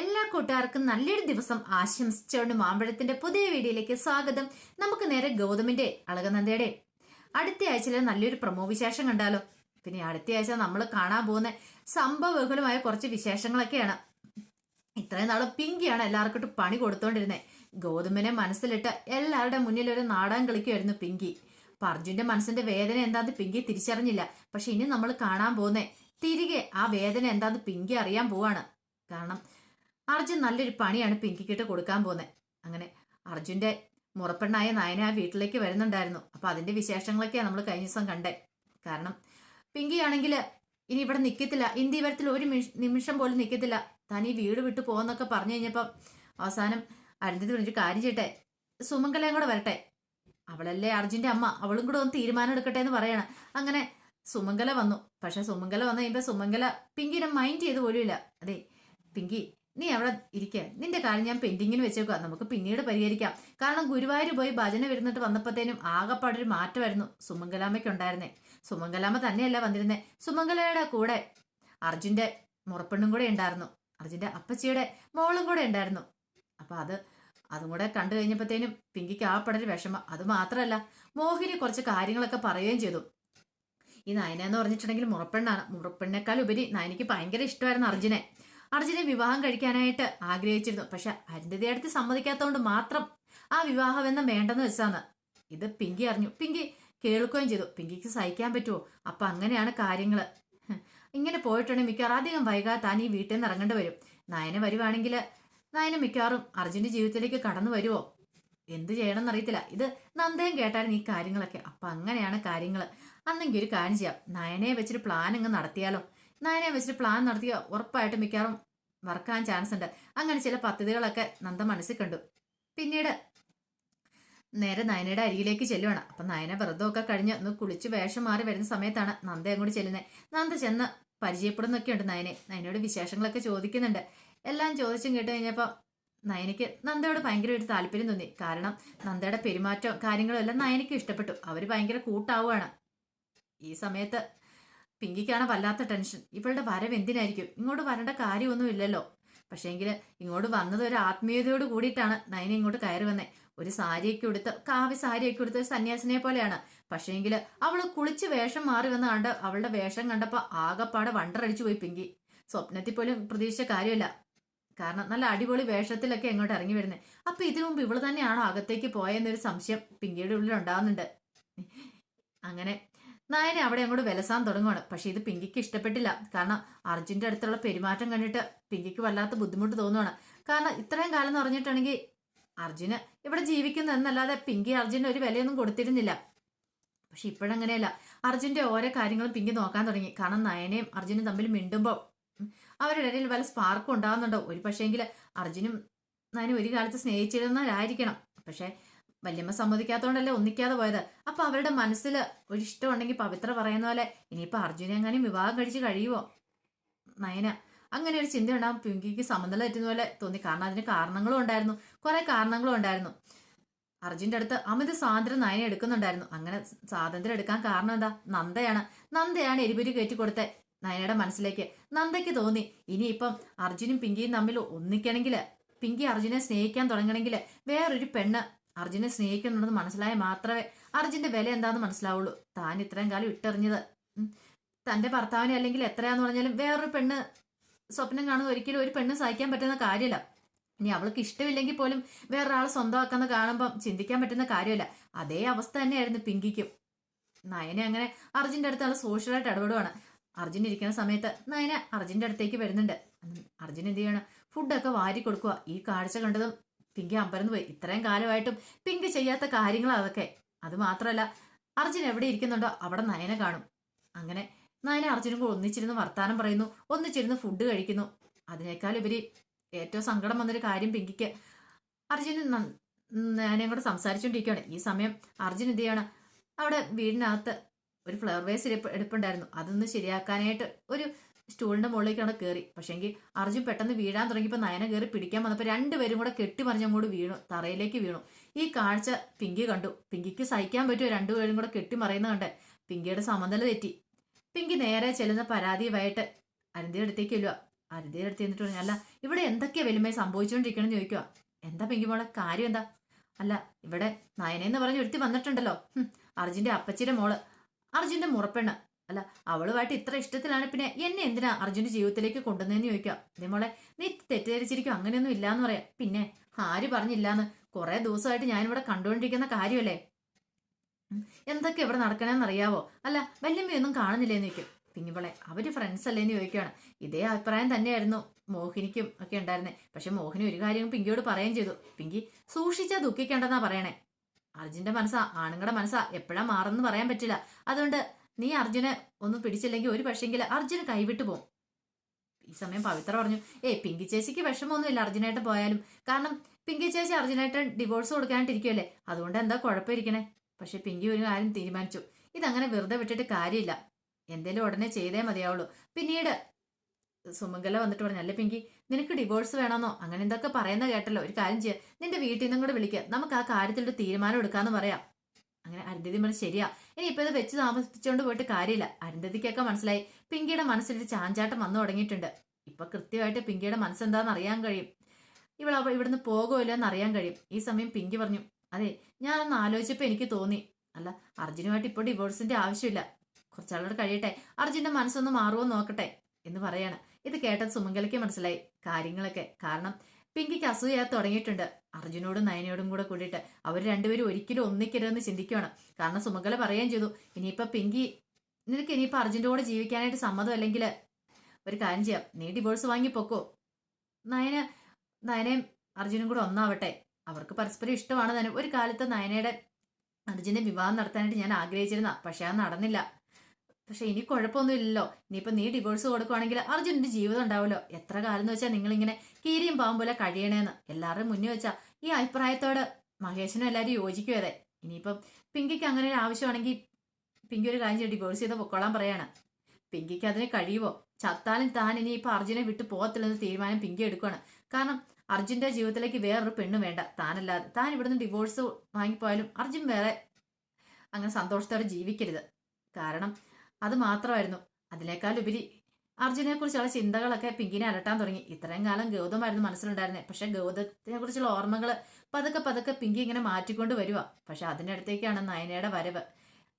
എല്ലാ കൂട്ടുകാർക്കും നല്ലൊരു ദിവസം ആശംസിച്ചുകൊണ്ട് മാമ്പഴത്തിന്റെ പുതിയ വീഡിയോയിലേക്ക് സ്വാഗതം. നമുക്ക് നേരെ ഗൗതമിന്റെ അളകനന്ദയുടെ അടുത്ത ആഴ്ചയിലെ നല്ലൊരു പ്രമോ വിശേഷം കണ്ടാലോ? പിന്നെ അടുത്ത ആഴ്ച നമ്മൾ കാണാൻ പോകുന്ന സംഭവബഹുലമായ കുറച്ച് വിശേഷങ്ങളൊക്കെയാണ്. ഇത്രയും നാളും പിങ്കിയാണ് എല്ലാവർക്കും പണി കൊടുത്തോണ്ടിരുന്നത് ഗൗതമിനെ മനസ്സിലിട്ട് എല്ലാവരുടെ മുന്നിൽ ഒരു നാടകം കളിക്കുമായിരുന്നു പിങ്കി. അർജുന്റെ മനസ്സിന്റെ വേദന എന്താന്ന് പിങ്കി തിരിച്ചറിഞ്ഞില്ല. പക്ഷെ ഇനി നമ്മൾ കാണാൻ പോകുന്നേ തിരികെ ആ വേദന എന്താന്ന് പിങ്കി അറിയാൻ പോവാണ്. കാരണം അർജുൻ നല്ലൊരു പണിയാണ് പിങ്കിക്കിട്ട് കൊടുക്കാൻ പോകുന്നത് അങ്ങനെ അർജുന്റെ മുറപ്പെണ്ണായ നായന ആ വീട്ടിലേക്ക് വരുന്നുണ്ടായിരുന്നു. അപ്പൊ അതിന്റെ വിശേഷങ്ങളൊക്കെയാണ് നമ്മൾ കഴിഞ്ഞ ദിവസം കണ്ടേ. കാരണം പിങ്കി ആണെങ്കിൽ ഇനി ഇവിടെ നിൽക്കത്തില്ല ഇന്ത്യ വരത്തിൽ ഒരു നിമിഷം പോലും നിൽക്കത്തില്ല താൻ ഈ വീട് വിട്ടു പോകുന്നൊക്കെ പറഞ്ഞു കഴിഞ്ഞപ്പം അവസാനം അരുന്ധതി പറഞ്ഞൊരു കാര്യം ചെയ്യട്ടെ. സുമംഗലയും കൂടെ വരട്ടെ. അവളല്ലേ അർജുന്റെ അമ്മ. അവളും കൂടെ ഒന്ന് തീരുമാനം എടുക്കട്ടെ എന്ന് പറയണം. അങ്ങനെ സുമംഗല വന്നു. പക്ഷെ സുമംഗല വന്നു കഴിയുമ്പോൾ സുമംഗല പിങ്കിനെ മൈൻഡ് ചെയ്ത് പോലുമില്ല. അതെ പിങ്കി നീ അവിടെ ഇരിക്ക. നിന്റെ കാര്യം ഞാൻ പെൻഡിങ്ങിന് വെച്ചേക്കുക നമുക്ക് പിന്നീട് പരിഹരിക്കാം. കാരണം ഗുരുവായൂർ പോയി ഭജന വരുന്നിട്ട് വന്നപ്പോഴത്തേനും ആകെപ്പാടൊരു മാറ്റമായിരുന്നു സുമംഗലാമയ്ക്കുണ്ടായിരുന്നേ. സുമംഗലാമ തന്നെയല്ല വന്നിരുന്നേ. സുമംഗലയുടെ കൂടെ അർജുന്റെ മുറപ്പെണ്ണും കൂടെ ഉണ്ടായിരുന്നു. അർജുന്റെ അപ്പച്ചിയുടെ മോളും കൂടെ ഉണ്ടായിരുന്നു. അപ്പൊ അത് അതും കൂടെ കണ്ടു കഴിഞ്ഞപ്പോഴത്തേനും പിങ്കിക്ക് ആ പടൊരു വിഷമം. അത് മാത്രമല്ല മോഹിനി കുറച്ച് കാര്യങ്ങളൊക്കെ പറയുകയും ചെയ്തു. ഈ നയന എന്ന് പറഞ്ഞിട്ടുണ്ടെങ്കിൽ മുറപ്പെണ്ണാണ്. മുറപ്പെണ്ണേക്കാൾ ഉപരി നയനിക്ക് ഭയങ്കര ഇഷ്ടമായിരുന്നു അർജുനെ. അർജുനെ വിവാഹം കഴിക്കാനായിട്ട് ആഗ്രഹിച്ചിരുന്നു. പക്ഷെ അരുന്ധതി അടുത്ത് സമ്മതിക്കാത്തതുകൊണ്ട് മാത്രം ആ വിവാഹം വിവാഹബന്ധം വേണ്ടെന്ന് വെച്ചാന്ന്. ഇത് പിങ്കി അറിഞ്ഞു. പിങ്കി കേൾക്കുകയും ചെയ്തു. പിങ്കിക്ക് സഹിക്കാൻ പറ്റുമോ? അപ്പൊ അങ്ങനെയാണ് കാര്യങ്ങൾ ഇങ്ങനെ പോയിട്ടുണ്ടെങ്കിൽ മിക്കവാറും അധികം വൈകാതെ താൻ ഈ വീട്ടിൽ നിന്ന് ഇറങ്ങേണ്ടി വരും. നയന വരുവാണെങ്കിൽ നയന മിക്കവാറും അർജുന്റെ ജീവിതത്തിലേക്ക് കടന്നു വരുമോ എന്ത് ചെയ്യണമെന്ന് അറിയത്തില്ല. ഇത് നന്ദയും കേട്ടായിരുന്നു ഈ കാര്യങ്ങളൊക്കെ. അപ്പൊ അങ്ങനെയാണ് കാര്യങ്ങൾ അന്നെങ്കിൽ ഒരു കാര്യം ചെയ്യാം. നയനയെ വെച്ചൊരു പ്ലാൻ അങ്ങ് നടത്തിയാലോ? നയനയെ വെച്ചിട്ട് പ്ലാൻ നടത്തിയ ഉറപ്പായിട്ട് മിക്കവാറും മറക്കാൻ ചാൻസ് ഉണ്ട്. അങ്ങനെ ചില പദ്ധതികളൊക്കെ നന്ദ മനസ്സിൽ കണ്ടു. പിന്നീട് നേരെ നയനയുടെ അരികിലേക്ക് ചെല്ലുവാണ്. അപ്പൊ നയന വ്രതമൊക്കെ കഴിഞ്ഞ് ഒന്ന് കുളിച്ച് വേഷം മാറി വരുന്ന സമയത്താണ് നന്ദ അങ്ങോട്ട് ചെല്ലുന്നത് നന്ദ ചെന്ന് പരിചയപ്പെടുന്നൊക്കെ ഉണ്ട് നയനെ. നയനയോട് വിശേഷങ്ങളൊക്കെ ചോദിക്കുന്നുണ്ട്. എല്ലാം ചോദിച്ചും കേട്ട് കഴിഞ്ഞപ്പോൾ നയനയ്ക്ക് നന്ദയോട് ഭയങ്കര ഒരു താല്പര്യം തോന്നി. കാരണം നന്ദയുടെ പെരുമാറ്റവും കാര്യങ്ങളും എല്ലാം നയനയ്ക്ക് ഇഷ്ടപ്പെട്ടു. അവർ ഭയങ്കര കൂട്ടാവുകയാണ് ഈ സമയത്ത് പിങ്കിക്കാണ് വല്ലാത്ത ടെൻഷൻ. ഇവളുടെ വരവ് എന്തിനായിരിക്കും? ഇങ്ങോട്ട് വരേണ്ട കാര്യമൊന്നും ഇല്ലല്ലോ പക്ഷേങ്കിൽ ഇങ്ങോട്ട് വന്നത് ഒരു ആത്മീയതയോട് കൂടിയിട്ടാണ് നയന ഇങ്ങോട്ട് കയറി വന്നേ. ഒരു സാരിയൊക്കെ ഉടുത്ത് കാവ്യ സാരിയൊക്കെ ഉടുത്ത് ഒരു സന്യാസിനെ പോലെയാണ്. പക്ഷേങ്കിൽ അവൾ കുളിച്ച് വേഷം മാറി വന്ന കണ്ട് അവളുടെ വേഷം കണ്ടപ്പോൾ ആകപ്പാടെ വണ്ടറടിച്ചു പോയി പിങ്കി. സ്വപ്നത്തിൽ പോലും പ്രതീക്ഷിച്ച കാര്യമില്ല. കാരണം നല്ല അടിപൊളി വേഷത്തിലൊക്കെ എങ്ങോട്ട് ഇറങ്ങി വരുന്നത് അപ്പൊ ഇതിനു മുമ്പ് ഇവൾ തന്നെയാണോ അകത്തേക്ക് പോയെന്നൊരു സംശയം പിങ്കിയുടെ ഉള്ളിൽ ഉണ്ടാകുന്നുണ്ട് അങ്ങനെ നായനെ അവിടെ അങ്ങോട്ട് വിലസാൻ തുടങ്ങുവാണ്. പക്ഷെ ഇത് പിങ്കിക്ക് ഇഷ്ടപ്പെട്ടില്ല. കാരണം അർജുന്റെ അടുത്തുള്ള പെരുമാറ്റം കണ്ടിട്ട് പിങ്കിക്ക് വല്ലാത്ത ബുദ്ധിമുട്ട് തോന്നുവാണ്. കാരണം ഇത്രയും കാലം എന്ന് പറഞ്ഞിട്ടുണ്ടെങ്കിൽ അർജുന് ഇവിടെ ജീവിക്കുന്നു എന്നല്ലാതെ പിങ്കി അർജുന് ഒരു വിലയൊന്നും കൊടുത്തിരുന്നില്ല. പക്ഷെ ഇപ്പോഴങ്ങനെയല്ല. അർജുന്റെ ഓരോ കാര്യങ്ങളും പിങ്കി നോക്കാൻ തുടങ്ങി. കാരണം നയനയും അർജുനും തമ്മിൽ മിണ്ടുമ്പോൾ അവരുടെ ഇടയിൽ വല്ല സ്പാർക്കും ഉണ്ടാകുന്നുണ്ടോ ഒരു പക്ഷേങ്കിൽ അർജുനും നയനും ഒരു കാലത്ത് സ്നേഹിച്ചിരുന്നവരായിരിക്കണം. പക്ഷെ വല്യമ്മ സമ്മതിക്കാത്തോണ്ടല്ലേ ഒന്നിക്കാതെ പോയത്. അപ്പൊ അവരുടെ മനസ്സിൽ ഒരു ഇഷ്ടം ഉണ്ടെങ്കിൽ പവിത്ര പറയുന്ന പോലെ ഇനിയിപ്പൊ അർജുനെ എങ്ങാനും വിവാഹം കഴിച്ച് കഴിയുമോ നയന അങ്ങനെ ഒരു ചിന്ത ഉണ്ടാകും പിങ്കിക്ക് സമനില തെറ്റുന്ന പോലെ തോന്നി. കാരണം അതിന് കാരണങ്ങളും ഉണ്ടായിരുന്നു. കുറെ കാരണങ്ങളും ഉണ്ടായിരുന്നു. അർജുന്റെ അടുത്ത് അമിത സ്വാതന്ത്ര്യം നയന എടുക്കുന്നുണ്ടായിരുന്നു. അങ്ങനെ സ്വാതന്ത്ര്യം എടുക്കാൻ കാരണം എന്താ? നന്ദയാണ്. നന്ദയാണ് എരിപുരി കയറ്റി കൊടുത്ത. നയനയുടെ മനസ്സിലേക്ക് നന്ദയ്ക്ക് തോന്നി. ഇനിയിപ്പം അർജുനും പിങ്കിയും തമ്മിൽ ഒന്നിക്കണമെങ്കിൽ പിങ്കി അർജുനെ സ്നേഹിക്കാൻ തുടങ്ങണമെങ്കിൽ വേറൊരു പെണ്ണ് അർജുനെ സ്നേഹിക്കുന്നുണ്ടെന്ന് മനസ്സിലായാൽ മാത്രമേ അർജുന്റെ വില എന്താന്ന് മനസ്സിലാവുള്ളൂ. താൻ ഇത്രയും കാലം ഇട്ടെറിഞ്ഞത്. തന്റെ ഭർത്താവിനെ അല്ലെങ്കിൽ എത്രയാന്ന് പറഞ്ഞാലും വേറൊരു പെണ്ണ് സ്വപ്നം കാണുന്ന ഒരിക്കലും ഒരു പെണ്ണ് സഹിക്കാൻ പറ്റുന്ന കാര്യമല്ല. ഇനി അവൾക്ക് ഇഷ്ടമില്ലെങ്കിൽ പോലും വേറൊരാളെ സ്വന്തമാക്കുന്ന കാണുമ്പോൾ ചിന്തിക്കാൻ പറ്റുന്ന കാര്യമല്ല. അതേ അവസ്ഥ തന്നെയായിരുന്നു പിങ്കിക്കും. നയനെ അങ്ങനെ അർജുന്റെ അടുത്ത് ആൾ സോഷ്യലായിട്ട് ഇടപെടുവാണ്. അർജുൻ ഇരിക്കുന്ന സമയത്ത് നയന അർജുന്റെ അടുത്തേക്ക് വരുന്നുണ്ട്. അർജുൻ എന്ത് ചെയ്യണം? ഫുഡൊക്കെ വാരി കൊടുക്കുക ഈ കാഴ്ച കണ്ടതും പിങ്കി അമ്പരന്ന് പോയി. ഇത്രയും കാലമായിട്ടും പിങ്ക് ചെയ്യാത്ത കാര്യങ്ങൾ അതൊക്കെ. അത് മാത്രമല്ല അർജുൻ എവിടെ ഇരിക്കുന്നുണ്ടോ അവിടെ നയന കാണും. അങ്ങനെ നയന അർജുനും കൂടെ ഒന്നിച്ചിരുന്ന് വർത്താനം പറയുന്നു ഒന്നിച്ചിരുന്ന് ഫുഡ് കഴിക്കുന്നു. അതിനേക്കാൾ ഉപരി ഏറ്റവും സങ്കടം വന്നൊരു കാര്യം പിങ്കിക്ക്. അർജുന് നയനയും കൂടെ സംസാരിച്ചുകൊണ്ടിരിക്കുകയാണ് ഈ സമയം അർജുൻ എന്ത് ചെയ്യാണ്? അവിടെ വീടിനകത്ത് ഒരു ഫ്ലവർ വേസ് എടുപ്പ് എടുപ്പുണ്ടായിരുന്നു. അതൊന്ന് ശരിയാക്കാനായിട്ട് ഒരു സ്റ്റൂളിന്റെ മുകളിലേക്കാണ് കയറി പക്ഷേങ്കിൽ അർജുൻ പെട്ടെന്ന് വീഴാൻ തുടങ്ങിയപ്പോൾ നയന കയറി പിടിക്കാൻ വന്നപ്പോൾ രണ്ടുപേരും കൂടെ കെട്ടിമറിഞ്ഞങ്ങോട്ട് വീണു. തറയിലേക്ക് വീണു. ഈ കാഴ്ച പിങ്കി കണ്ടു. പിങ്കിക്ക് സഹിക്കാൻ പറ്റുമോ രണ്ടുപേരും കൂടെ കെട്ടിമറിയുന്ന കണ്ട് പിങ്കിയുടെ സമനില തെറ്റി. പിങ്കി നേരെ ചെല്ലുന്ന പരാതിയുമായിട്ട് അരുന്തിയുടെ അടുത്തേക്ക് ചെല്ലുക അരുതയുടെ അടുത്ത് ചെന്നിട്ട് പറഞ്ഞു അല്ല ഇവിടെ എന്തൊക്കെയാ വലിയമ്മയെ സംഭവിച്ചുകൊണ്ടിരിക്കണമെന്ന് ചോദിക്കുക എന്താ പിങ്കി മോളെ കാര്യം എന്താ? അല്ല ഇവിടെ നയനെന്ന് പറഞ്ഞ് ഒരുത്തി വന്നിട്ടുണ്ടല്ലോ. അർജുന്റെ അപ്പച്ചിയുടെ മോൾ. അർജുന്റെ മുറപ്പെണ്ണ്. അല്ല അവളുമായിട്ട് ഇത്ര ഇഷ്ടത്തിലാണ് പിന്നെ എന്നെ എന്തിനാ അർജുന്റെ ജീവിതത്തിലേക്ക് കൊണ്ടുവന്നതെന്ന് ചോദിക്കാം ഇതേ മോളെ നീ തെറ്റിദ്ധരിച്ചിരിക്കും? അങ്ങനെയൊന്നും ഇല്ലാന്ന് പറയാം. പിന്നെ ആര് പറഞ്ഞില്ലാന്ന്? കുറെ ദിവസമായിട്ട് ഞാനിവിടെ കണ്ടുകൊണ്ടിരിക്കുന്ന കാര്യമല്ലേ? എന്തൊക്കെ ഇവിടെ നടക്കണമെന്ന് അറിയാവോ? അല്ല വല്യമ്മയൊന്നും കാണുന്നില്ലേന്ന് ചോദിക്കും. പിന്നിവളെ അവർ ഫ്രണ്ട്സ് അല്ലേന്ന് ചോദിക്കുകയാണ് ഇതേ അഭിപ്രായം തന്നെയായിരുന്നു മോഹിനിക്കും ഒക്കെ ഉണ്ടായിരുന്നേ. പക്ഷെ മോഹിനി ഒരു കാര്യം പിങ്കിയോട് പറയുകയും ചെയ്തു. പിങ്കി സൂക്ഷിച്ചാ ദുഃഖിക്കേണ്ടെന്നാ പറയണേ. അർജുന്റെ മനസ്സാ ആണുങ്ങളുടെ മനസ്സാ എപ്പോഴാ മാറുന്നു പറയാൻ പറ്റില്ല. അതുകൊണ്ട് നീ അർജുനെ ഒന്നും പിടിച്ചില്ലെങ്കിൽ ഒരു പക്ഷെങ്കിൽ അർജുന് കൈവിട്ടു പോകും ഈ സമയം പവിത്ര പറഞ്ഞു ഏ പിങ്കി ചേച്ചിക്ക് വിഷമമൊന്നുമില്ല അർജുനായിട്ട് പോയാലും. കാരണം പിങ്കി ചേച്ചി അർജുനായിട്ട് ഡിവോഴ്സ് കൊടുക്കാനായിട്ടിരിക്കുമല്ലേ അതുകൊണ്ട് എന്താ കുഴപ്പമിരിക്കണേ? പക്ഷെ പിങ്കി ഒരു കാര്യം തീരുമാനിച്ചു ഇതങ്ങനെ വെറുതെ വിട്ടിട്ട് കാര്യമില്ല. എന്തേലും ഉടനെ ചെയ്തേ മതിയാവുള്ളൂ. പിന്നീട് സുമംഗല വന്നിട്ട് പറഞ്ഞു അല്ലേ പിങ്കി നിനക്ക് ഡിവോഴ്സ് വേണമെന്നോ അങ്ങനെ എന്തൊക്കെ പറയുന്ന കേട്ടല്ലോ. ഒരു കാര്യം ചെയ്യാം. നിന്റെ വീട്ടിൽ നിന്നും കൂടെ വിളിക്കുക നമുക്ക് ആ കാര്യത്തിലൊരു തീരുമാനം എടുക്കാന്ന് പറയാം. അങ്ങനെ അരുന്ധതി പറഞ്ഞു ശരിയാ. ഇനി ഇപ്പൊ ഇത് വെച്ച് താമസിച്ചുകൊണ്ട് പോയിട്ട് കാര്യമില്ല. അരുന്ധതിക്കൊക്കെ മനസ്സിലായി. പിങ്കിയുടെ മനസ്സിലൊരു ചാഞ്ചാട്ടം വന്നു തുടങ്ങിയിട്ടുണ്ട്. ഇപ്പൊ കൃത്യമായിട്ട് പിങ്കിയുടെ മനസ്സെന്താന്ന് അറിയാൻ കഴിയും. ഇവൾ ഇവിടുന്ന് പോകുമല്ലോ എന്ന് അറിയാൻ കഴിയും. ഈ സമയം പിങ്കി പറഞ്ഞു അതെ ഞാനൊന്ന് ആലോചിച്ചപ്പോ എനിക്ക് തോന്നി. അല്ല അർജുനുമായിട്ട് ഇപ്പോൾ ഡിവോഴ്സിന്റെ ആവശ്യമില്ല. കുറച്ചാളോട് കഴിയട്ടെ. അർജുന്റെ മനസ്സൊന്ന് മാറുമോ നോക്കട്ടെ എന്ന് പറയാണ്. ഇത് കേട്ടത് സുമംഗലയ്ക്ക് മനസ്സിലായി. കാര്യങ്ങളൊക്കെ. കാരണം പിങ്കിക്ക് അസൂയ തുടങ്ങിയിട്ടുണ്ട്. അർജുനോടും നയനയോടും കൂടെ കൂടിയിട്ട് അവർ രണ്ടുപേരും ഒരിക്കലും ഒന്നിക്കരുതെന്ന് ചിന്തിക്കുകയാണ്. കാരണം സുമംഗല പറയുകയും ചെയ്തു ഇനിയിപ്പൊ പിങ്കി നിനക്ക് ഇനിയിപ്പൊ അർജുന്റെ കൂടെ ജീവിക്കാനായിട്ട് സമ്മതം അല്ലെങ്കിൽ ഒരു കാര്യം ചെയ്യാം. നീ ഡിവോഴ്സ് വാങ്ങി പൊക്കോ. നയന നയനയും അർജുനും കൂടെ ഒന്നാവട്ടെ. അവർക്ക് പരസ്പരം ഇഷ്ടമാണ് തന്നെ ഒരു കാലത്ത് നയനയുടെ അർജുനെ വിവാഹം നടത്താനായിട്ട് ഞാൻ ആഗ്രഹിച്ചിരുന്ന പക്ഷെ അത് നടന്നില്ല. പക്ഷെ ഇനി കുഴപ്പമൊന്നും ഇല്ലല്ലോ ഇനിയിപ്പോ നീ ഡിവോഴ്സ് കൊടുക്കുവാണെങ്കിൽ അർജുനന്റെ ജീവിതം ഉണ്ടാവുമല്ലോ. എത്ര കാലം എന്ന് വെച്ചാൽ നിങ്ങളിങ്ങനെ കീരിയും പാവം പോലെ കഴിയണേന്ന്. എല്ലാവരുടെയും മുന്നേ വെച്ചാ ഈ അഭിപ്രായത്തോട് മഹേഷനും എല്ലാവരും യോജിക്കും അതെ. ഇനിയിപ്പം പിങ്കിക്ക് അങ്ങനെ ഒരു ആവശ്യമാണെങ്കിൽ പിങ്കി ഒരു കാര്യം ഡിവോഴ്സ് ചെയ്ത് പൊക്കോളാൻ പറയാണ്. പിങ്കിക്ക് അതിന് കഴിയുമോ ചത്താലും താൻ ഇനി ഇപ്പൊ അർജുനെ വിട്ടു പോകത്തില്ലെന്ന് തീരുമാനം പിങ്കി എടുക്കുകയാണ് കാരണം അർജുന്റെ ജീവിതത്തിലേക്ക് വേറൊരു പെണ്ണ് വേണ്ട. താനല്ലാതെ. താൻ ഇവിടുന്ന് ഡിവോഴ്സ് വാങ്ങിപ്പോയാലും അർജുൻ വേറെ അങ്ങനെ സന്തോഷത്തോടെ ജീവിക്കരുത്. കാരണം അത് മാത്രമായിരുന്നു. അതിനേക്കാൾ ഉപരി അർജുനെ കുറിച്ചുള്ള ചിന്തകളൊക്കെ പിങ്കിനെ അലട്ടാൻ തുടങ്ങി. ഇത്രയും കാലം ഗൗതമായിരുന്നു മനസ്സിലുണ്ടായിരുന്നത് പക്ഷെ ഗൗതത്തിനെ കുറിച്ചുള്ള ഓർമ്മകൾ പതുക്കെ പതുക്കെ പിങ്കി ഇങ്ങനെ മാറ്റിക്കൊണ്ട് വരുക പക്ഷെ അതിനടുത്തേക്കാണ് നയനയുടെ വരവ്.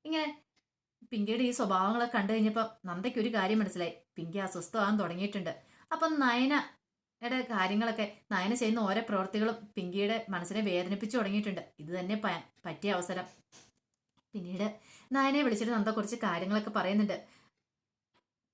ഇങ്ങനെ പിങ്കിയുടെ ഈ സ്വഭാവങ്ങളൊക്കെ കണ്ടു കഴിഞ്ഞപ്പോൾ നന്ദയ്ക്ക് ഒരു കാര്യം മനസ്സിലായി. പിങ്കി അസ്വസ്ഥമാകാൻ തുടങ്ങിയിട്ടുണ്ട്. അപ്പം നയനയുടെ കാര്യങ്ങളൊക്കെ നയന ചെയ്യുന്ന ഓരോ പ്രവൃത്തികളും പിങ്കിയുടെ മനസ്സിനെ വേദനിപ്പിച്ചു തുടങ്ങിയിട്ടുണ്ട്. ഇത് തന്നെ പറ്റിയ അവസരം. പിന്നീട് നായനെ വിളിച്ചിട്ട് നന്ദ കുറച്ച് കാര്യങ്ങളൊക്കെ പറയുന്നുണ്ട്.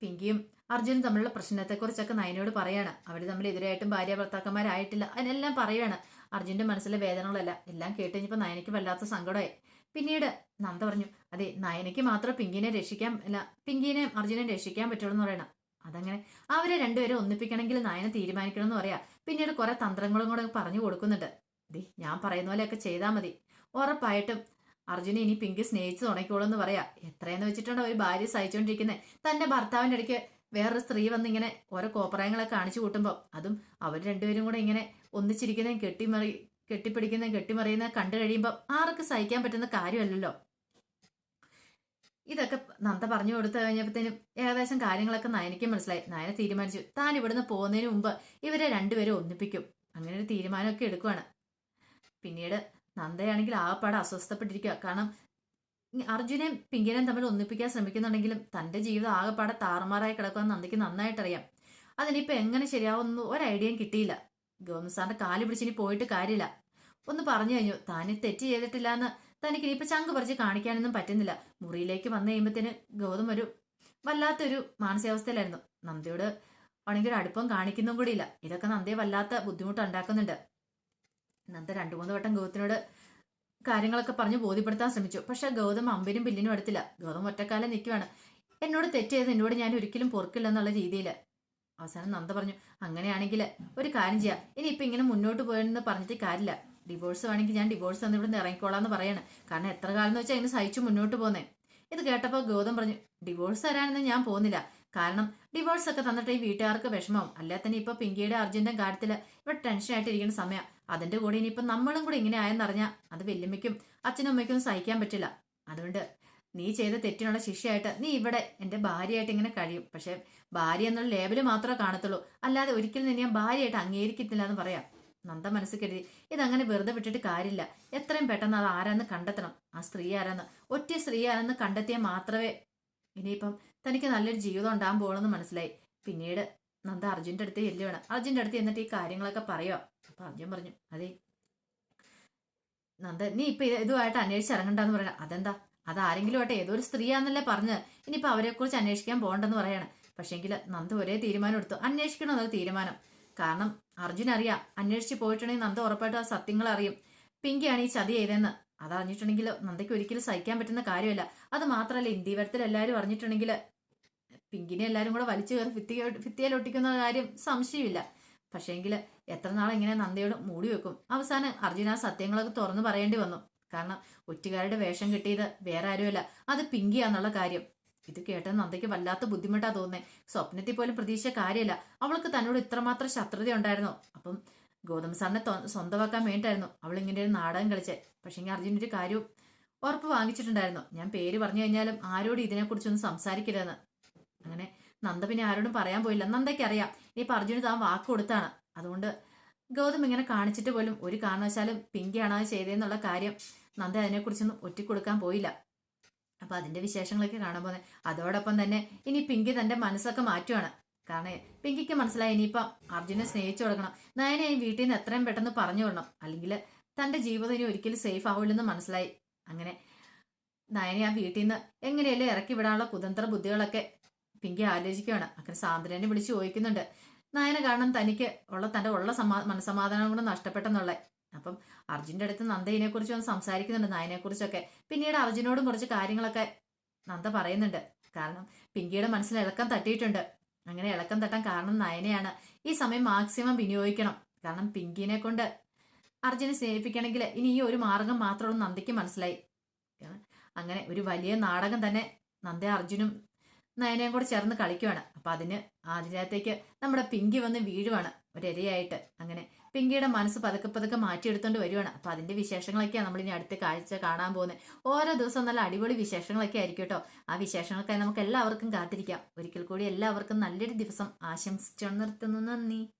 പിങ്കിയും അർജുനും തമ്മിലുള്ള പ്രശ്നത്തെക്കുറിച്ചൊക്കെ നയനോട് പറയാണ്. അവർ തമ്മിൽ എതിരായിട്ടും ഭാര്യ ഭർത്താക്കന്മാരായിട്ടില്ല. അതിനെല്ലാം പറയാണ്. അർജുന്റെ മനസ്സിലെ വേദനകളല്ല. എല്ലാം കേട്ട് കഴിഞ്ഞപ്പോൾ നയനയ്ക്ക് വല്ലാത്ത സങ്കടമായി. പിന്നീട് നന്ദ പറഞ്ഞു അതെ നയനയ്ക്ക് മാത്രം പിങ്കിനെ രക്ഷിക്കാൻ അല്ല പിങ്കിനെ അർജുനെ രക്ഷിക്കാൻ പറ്റുള്ളൂ എന്ന് പറയണം. അതങ്ങനെ അവരെ രണ്ടുപേരും ഒന്നിപ്പിക്കണമെങ്കിൽ നയനെ തീരുമാനിക്കണം എന്ന് പറയാ. പിന്നീട് കുറെ തന്ത്രങ്ങളും കൂടെ പറഞ്ഞു കൊടുക്കുന്നുണ്ട്. ദേ ഞാൻ പറയുന്ന പോലെയൊക്കെ ചെയ്താൽ മതി. ഉറപ്പായിട്ടും അർജുനെ ഇനി പിങ്ക് സ്നേഹിച്ചു തുടങ്ങിക്കോളൂ എന്ന് പറയാ. എത്രയെന്ന് വെച്ചിട്ടാണ് ഒരു ഭാര്യ സഹിച്ചുകൊണ്ടിരിക്കുന്നത് തന്റെ ഭർത്താവിന്റെ ഇടയ്ക്ക് വേറൊരു സ്ത്രീ വന്ന് ഇങ്ങനെ ഓരോ കോപ്രായങ്ങളെ കാണിച്ചു കൂട്ടുമ്പോൾ അതും അവർ രണ്ടുപേരും കൂടെ ഇങ്ങനെ ഒന്നിച്ചിരിക്കുന്നതും കെട്ടിമറി കെട്ടിപ്പിടിക്കുന്നതും കെട്ടിമറിയുന്നതും കണ്ടു കഴിയുമ്പോൾ ആർക്ക് സഹിക്കാൻ പറ്റുന്ന കാര്യമല്ലല്ലോ. ഇതൊക്കെ നന്ദ പറഞ്ഞു കൊടുത്തു കഴിഞ്ഞപ്പോഴത്തേനും ഏകദേശം കാര്യങ്ങളൊക്കെ നയനയ്ക്ക് മനസ്സിലായി. നയന തീരുമാനിച്ചു. താൻ ഇവിടുന്ന് പോകുന്നതിന് മുമ്പ് ഇവരെ രണ്ടുപേരും ഒന്നിപ്പിക്കും. അങ്ങനെ ഒരു തീരുമാനമൊക്കെ എടുക്കുവാണ്. പിന്നീട് നന്ദയാണെങ്കിൽ ആ പാടെ അസ്വസ്ഥപ്പെട്ടിരിക്കുക കാരണം അർജുനെയും പിങ്കിനെയും തമ്മിൽ ഒന്നിപ്പിക്കാൻ ശ്രമിക്കുന്നുണ്ടെങ്കിലും തന്റെ ജീവിതം ആകെപ്പാടെ താറുമാറായി കിടക്കുമെന്ന് നന്ദിക്ക് നന്നായിട്ടറിയാം. അതിനിപ്പോ എങ്ങനെ ശരിയാവുമെന്ന് ഒരു ഐഡിയയും കിട്ടിയില്ല. ഗവർണർ സാറിന്റെ കാൽ പിടിച്ചിനി പോയിട്ട് കാര്യമില്ല. ഒന്ന് പറഞ്ഞു കഴിഞ്ഞു താനി തെറ്റ് ചെയ്തിട്ടില്ല എന്ന് തനിക്ക് ഇനിയിപ്പോ ചങ്ക് പറിച്ച് കാണിക്കാനൊന്നും പറ്റുന്നില്ല. മുറിയിലേക്ക് വന്നു കഴിയുമ്പോഴത്തേന് ഗൗതം ഒരു വല്ലാത്തൊരു മാനസികാവസ്ഥയിലായിരുന്നു. നന്ദിയോട് ആണെങ്കിൽ ഒരു അടുപ്പം കാണിക്കുന്നതും കൂടിയില്ല. ഇതൊക്കെ നന്ദിയെ വല്ലാത്ത ബുദ്ധിമുട്ട് ഉണ്ടാക്കുന്നുണ്ട്. നന്ദ രണ്ടു മൂന്ന് വട്ടം ഗൗതത്തിനോട് കാര്യങ്ങളൊക്കെ പറഞ്ഞ് ബോധ്യപ്പെടുത്താൻ ശ്രമിച്ചു. പക്ഷെ ഗൗതം അമ്പിനും ബില്ലിനും എടുത്തില്ല ഗൗതം ഒറ്റക്കാലം നിൽക്കുവാണ്. എന്നോട് തെറ്റ് എന്നോട് ഞാൻ ഒരിക്കലും പൊറുക്കില്ല എന്നുള്ള രീതിയിൽ. അവസാനം നന്ദ പറഞ്ഞു അങ്ങനെയാണെങ്കിൽ ഒരു കാര്യം ചെയ്യാം. ഇനി ഇപ്പം ഇങ്ങനെ മുന്നോട്ട് പോയെന്ന് പറഞ്ഞിട്ട് കാര്യമില്ല. ഡിവോഴ്സ് വേണമെങ്കിൽ ഞാൻ ഡിവോഴ്സ് തന്നു ഇറങ്ങിക്കോളാം എന്ന് പറയാണ്. കാരണം എത്ര കാലം എന്ന് വെച്ചാൽ ഇങ്ങനെ സഹിച്ചു മുന്നോട്ട് പോകുന്നേ ഇത് കേട്ടപ്പോൾ ഗൗതം പറഞ്ഞു ഡിവോഴ്സ് തരാനൊന്നും ഞാൻ പോകുന്നില്ല. കാരണം ഡിവോഴ്സ് ഒക്കെ തന്നിട്ട് ഈ വീട്ടുകാർക്ക് വിഷമം. അല്ലെ തന്നെ ഇപ്പൊ പിങ്കിയുടെ അർജുന്റെ കാര്യത്തിൽ ഇവിടെ ടെൻഷൻ ആയിട്ടിരിക്കുന്ന സമയം. അതിന്റെ കൂടെ ഇനിയിപ്പോ നമ്മളും കൂടെ ഇങ്ങനെ ആയെന്നറിഞ്ഞാൽ അത് വല്യമ്മയ്ക്കും അച്ഛനും അമ്മയ്ക്കും സഹിക്കാൻ പറ്റില്ല. അതുകൊണ്ട് നീ ചെയ്ത തെറ്റിനുള്ള ശിക്ഷയായിട്ട് നീ ഇവിടെ എന്റെ ഭാര്യയായിട്ട് ഇങ്ങനെ കഴിയും. പക്ഷെ ഭാര്യ എന്നുള്ള ലേബൽ മാത്രമേ കാണത്തുള്ളൂ. അല്ലാതെ ഒരിക്കലും നിന്നെ ഞാൻ ഭാര്യയായിട്ട് അംഗീകരിക്കത്തില്ല എന്ന് പറയാം. നന്ദ മനസ്സിൽ കരുതി ഇതങ്ങനെ വെറുതെ വിട്ടിട്ട് കാര്യമില്ല. എത്രയും പെട്ടെന്ന് അത് ആരാന്ന് കണ്ടെത്തണം. ആ സ്ത്രീ ആരാന്ന്? ഒറ്റ സ്ത്രീ ആരാന്ന് കണ്ടെത്തിയാൽ മാത്രമേ ഇനിയിപ്പം തനിക്ക് നല്ലൊരു ജീവിതം ഉണ്ടാകാൻ പോകണമെന്ന് മനസ്സിലായി. പിന്നീട് നന്ദ അർജുന്റെ അടുത്ത് ചെല്ലുവാണ്. അർജുന്റെ അടുത്ത് എന്നിട്ട് ഈ കാര്യങ്ങളൊക്കെ പറയുക അപ്പം അർജുൻ പറഞ്ഞു അതെ നന്ദ നീ ഇപ്പൊ ഇത് ഇതുമായിട്ട് അന്വേഷിച്ചിറങ്ങണ്ടെന്ന് പറയണം. അതെന്താ? അതാരെങ്കിലും ആട്ടെ ഏതോ ഒരു സ്ത്രീയാന്നല്ലേ പറഞ്ഞ് ഇനിയിപ്പോ അവരെ കുറിച്ച് അന്വേഷിക്കാൻ പോകണ്ടെന്ന് പറയാണ്. പക്ഷേങ്കിൽ നന്ദ ഒരേ തീരുമാനം എടുത്തു. അന്വേഷിക്കണം എന്നൊരു തീരുമാനം. കാരണം അർജുൻ അറിയാം അന്വേഷിച്ച് പോയിട്ടുണ്ടെങ്കിൽ നന്ദ ഉറപ്പായിട്ടും ആ സത്യങ്ങൾ അറിയും പിങ്കിയാണ് ഈ ചതി ചെയ്തതെന്ന്. അത് അറിഞ്ഞിട്ടുണ്ടെങ്കിൽ നന്ദയ്ക്ക് ഒരിക്കലും സഹിക്കാൻ പറ്റുന്ന കാര്യമല്ല. അത് മാത്രമല്ല ഇന്ത്യവരത്തിൽ എല്ലാവരും അറിഞ്ഞിട്ടുണ്ടെങ്കിൽ പിങ്കിനെ എല്ലാവരും കൂടെ വലിച്ചു കയറി ഭിത്തി ഭിത്തിയിൽ ഒട്ടിക്കുന്ന കാര്യം സംശയമില്ല. പക്ഷേങ്കിൽ എത്ര നാളിങ്ങനെ നന്ദയോട് മൂടി വെക്കും? അവസാനം അർജുന സത്യങ്ങളൊക്കെ തുറന്നു പറയേണ്ടി വന്നു. കാരണം ഒറ്റുകാരുടെ വേഷം കിട്ടിയത് വേറെ ആരുമല്ല അത് പിങ്കിയാന്നുള്ള കാര്യം. ഇത് കേട്ട നന്ദയ്ക്ക് വല്ലാത്ത ബുദ്ധിമുട്ടാ തോന്നുന്നത് സ്വപ്നത്തിൽ പോലും പ്രതീക്ഷ കാര്യമല്ല. അവൾക്ക് തന്നോട് ഇത്രമാത്രം ശത്രുത ഉണ്ടായിരുന്നു അപ്പം ഗൗതം സാറിനെ സ്വന്തമാക്കാൻ വേണ്ടിയിട്ടായിരുന്നു. അവൾ ഇങ്ങനെ ഒരു നാടകം കളിച്ചേ. പക്ഷേ അർജുൻ ഒരു കാര്യം ഉറപ്പ് വാങ്ങിച്ചിട്ടുണ്ടായിരുന്നു. ഞാൻ പേര് പറഞ്ഞു കഴിഞ്ഞാലും ആരോടും ഇതിനെക്കുറിച്ചൊന്നും സംസാരിക്കരുതെന്ന്. അങ്ങനെ നന്ദ പിന്നെ ആരോടും പറയാൻ പോയില്ല. നന്ദയ്ക്ക് അറിയാം. ഇനിയിപ്പോൾ അർജുന് താൻ വാക്ക് കൊടുത്താണ്. അതുകൊണ്ട് ഗൗതം ഇങ്ങനെ കാണിച്ചിട്ട് പോലും ഒരു കാരണവശാലും പിങ്കിയാണ് അത് ചെയ്തതെന്നുള്ള കാര്യം നന്ദ അതിനെക്കുറിച്ചൊന്നും ഒറ്റിക്കൊടുക്കാൻ പോയില്ല. അപ്പൊ അതിന്റെ വിശേഷങ്ങളൊക്കെ കാണാൻ പോകുന്നത്. അതോടൊപ്പം തന്നെ ഇനി പിങ്കി തന്റെ മനസ്സൊക്കെ മാറ്റുവാണ്. കാരണം പിങ്കിക്ക് മനസ്സിലായി ഇനിയിപ്പം അർജുനെ സ്നേഹിച്ചു കൊടുക്കണം. നയനെ വീട്ടിൽ നിന്ന് എത്രയും പെട്ടെന്ന് പറഞ്ഞു വിടണം. അല്ലെങ്കിൽ തന്റെ ജീവിതം ഇനി ഒരിക്കലും സേഫ് ആവില്ലെന്ന് മനസ്സിലായി. അങ്ങനെ നയനെ ആ വീട്ടിൽ നിന്ന് എങ്ങനെയല്ലേ ഇറക്കി വിടാനുള്ള കുതന്ത്ര ബുദ്ധികളൊക്കെ പിങ്കി ആലോചിക്കുകയാണ്. അങ്ങനെ സാന്ദ്രനെ വിളിച്ച് ചോദിക്കുന്നുണ്ട്. നയന കാരണം തനിക്ക് ഉള്ള തന്റെ ഉള്ള സമാ മനസമാധാനം കൊണ്ട് നഷ്ടപ്പെട്ടെന്നുള്ള അപ്പം അർജുന്റെ അടുത്ത് നന്ദയിനെ കുറിച്ച് ഒന്ന് സംസാരിക്കുന്നുണ്ട് നയനെ കുറിച്ചൊക്കെ പിന്നീട് അർജുനോടും കുറച്ച് കാര്യങ്ങളൊക്കെ നന്ദ പറയുന്നുണ്ട്. കാരണം പിങ്കിയുടെ മനസ്സിൽ ഇളക്കം തട്ടിയിട്ടുണ്ട്. അങ്ങനെ ഇളക്കം തട്ടാൻ കാരണം നയനയാണ്. ഈ സമയം മാക്സിമം വിനിയോഗിക്കണം. കാരണം പിങ്കിനെ കൊണ്ട് അർജുനെ സ്നേഹിപ്പിക്കണമെങ്കിൽ ഇനി ഈ ഒരു മാർഗം മാത്രമുള്ള നന്ദയ്ക്ക് മനസ്സിലായി. അങ്ങനെ ഒരു വലിയ നാടകം തന്നെ നന്ദ അർജുനും നയനയും കൂടെ ചേർന്ന് കളിക്കുവാണ്. അപ്പൊ അതിന് ആദ്യത്തേക്ക് നമ്മുടെ പിങ്കി വന്ന് വീഴുവാണ്. ഒരിരയായിട്ട് അങ്ങനെ പിങ്കിയുടെ മനസ്സ് പതുക്കെ പതുക്കെ മാറ്റിയെടുത്തോണ്ട് വരുവാണ്. അപ്പൊ അതിന്റെ വിശേഷങ്ങളൊക്കെയാണ് നമ്മൾ ഇനി അടുത്ത കാഴ്ച കാണാൻ പോകുന്നത് ഓരോ ദിവസവും നല്ല അടിപൊളി വിശേഷങ്ങളൊക്കെ ആയിരിക്കും കേട്ടോ. ആ വിശേഷങ്ങൾക്കായി നമുക്ക് എല്ലാവർക്കും കാത്തിരിക്കാം. ഒരിക്കൽ കൂടി എല്ലാവർക്കും നല്ലൊരു ദിവസം ആശംസിച്ചു നിർത്തുന്നു നന്ദി.